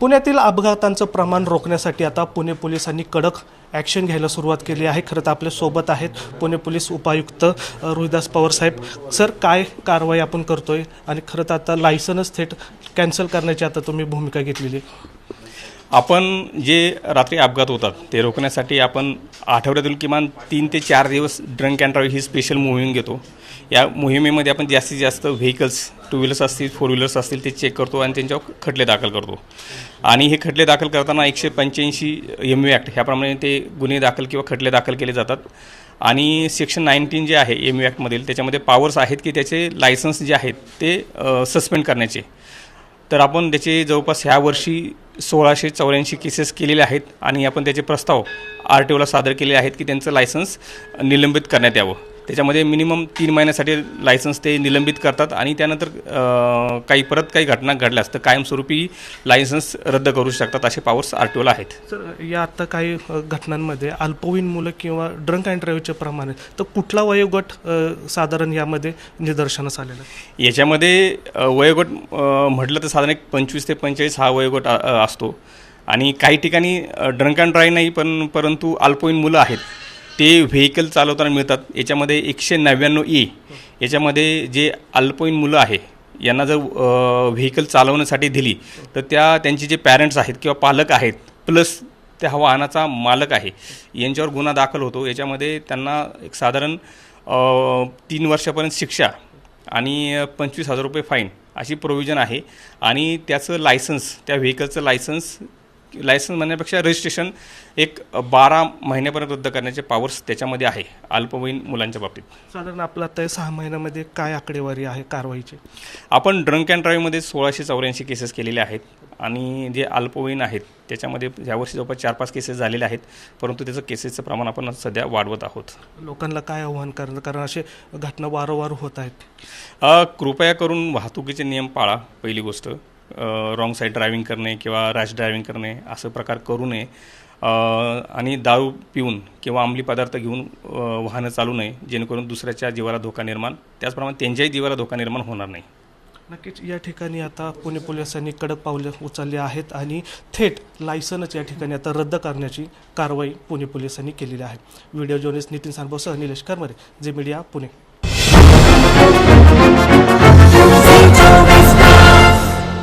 पुण्यातील अपघातांचं प्रमाण रोखण्यासाठी आता पुणे पोलिसांनी कडक ॲक्शन घ्यायला सुरुवात केली आहे. खरं तर आपल्यासोबत आहेत पुणे पोलीस उपायुक्त रोहिदास पवार साहेब. सर काय कारवाई आपण करतोय? आणि खरं तर आता लायसनच थेट कॅन्सल करण्याची आता तुम्ही भूमिका घेतलेली आहे. आपण जे रात्री अपघात होतात ते रोखण्यासाठी आपण आठवड्यातून किमान तीन ते चार दिवस ड्रंक अँड ड्राईव्ह ही स्पेशल मोहीम घेतो. या मोहिमेमध्ये आपण जास्तीत जास्त व्हेकल्स टू व्हीलर्स असतील फोर व्हीलर्स असतील ते चेक करतो आणि त्यांच्यावर खटले दाखल करतो. आणि हे खटले दाखल करताना एकशे पंच्याऐंशी एम यू ॲक्ट ह्याप्रमाणे ते गुन्हे दाखल किंवा खटले दाखल केले जातात. आणि सेक्शन नाईन्टीन जे आहे एम यू ॲक्टमधील त्याच्यामध्ये पॉवर्स आहेत की त्याचे लायसन्स जे आहेत ते सस्पेंड करण्याचे. तर आपण त्याचे जवळपास ह्या वर्षी सोळाशे चौऱ्याऐंशी केसेस केलेले आहेत आणि आपण त्याचे प्रस्ताव आर टी ओला सादर केले आहेत की त्यांचं लायसन्स निलंबित करण्यात यावं. त्याच्यामध्ये मिनिमम तीन महिन्यासाठी लायसन्स ते निलंबित करतात आणि त्यानंतर काही परत काही घटना घडल्यास तर कायमस्वरूपी लायसन्स रद्द करू शकतात असे पॉवर्स आर टी ओला आहेत. सर या आता काही घटनांमध्ये अल्पवयीन मुलं किंवा ड्रंक अँड ड्राईव्हचे प्रमाण तर कुठला वयोगट साधारण यामध्ये निदर्शनास आलेला आहे? याच्यामध्ये वयोगट म्हटलं तर साधारण एक पंचवीस ते पंचेचाळीस हा वयोगट असतो. आणि काही ठिकाणी ड्रंक अँड ड्राईव्ह नाही पण परंतु अल्पवयीन मुलं आहेत. ते व्हेकल चालवताना मिळतात. याच्यामध्ये एकशे नव्याण्णव ए याच्यामध्ये जे अल्पवयीन मुलं आहे यांना जर व्हेकल चालवण्यासाठी दिली तर त्या त्यांचे जे पॅरेंट्स आहेत किंवा पालक आहेत प्लस त्या वाहनाचा मालक आहे यांच्यावर गुन्हा दाखल होतो. याच्यामध्ये त्यांना एक साधारण तीन वर्षापर्यंत शिक्षा आणि पंचवीस हजार रुपये फाईन अशी प्रोव्हिजन आहे. आणि त्याचं लायसन्स त्या व्हेकलचं लायसन्स लायसन्स म्हणण्यापेक्षा रजिस्ट्रेशन एक बारा महिन्यापर्यंत रद्द करण्याचे पॉवर्स त्याच्यामध्ये आहे अल्पवयीन मुलांच्या बाबतीत. साधारण आपलं आता सहा महिन्यामध्ये काय आकडेवारी आहे कारवाईची? आपण ड्रंक अँड ड्राईव्हमध्ये सोळाशे चौऱ्याऐंशी केसेस केलेले आहेत आणि जे अल्पवयीन आहेत त्याच्यामध्ये यावर्षी जवळपास चार पाच केसेस झालेले आहेत परंतु त्याचं केसेसचं प्रमाण आपण सध्या वाढवत आहोत. लोकांना काय आव्हान करणं कारण असे घटना वारंवार होत आहेत. कृपया करून वाहतुकीचे नियम पाळा पहिली गोष्ट. रॉंग साईड ड्रायव्हिंग करणे किंवा रॅश ड्रायव्हिंग करणे असं प्रकार करू नये. आणि दारू पिऊन किंवा अंमली पदार्थ घेऊन वाहनं चालू नये जेणेकरून दुसऱ्याच्या जीवाला धोका निर्माण त्याचप्रमाणे त्यांच्याही जीवाला धोका निर्माण होणार नाही. नक्कीच या ठिकाणी आता पुणे पोलिसांनी कडक पावलं उचलली आहेत आणि थेट लायसनच या ठिकाणी आता रद्द करण्याची कारवाई पुणे पोलिसांनी केलेली आहे. व्हिडिओ जर्नलिस्ट नितीन सांबोसह निलेश करमरे जे मीडिया पुणे.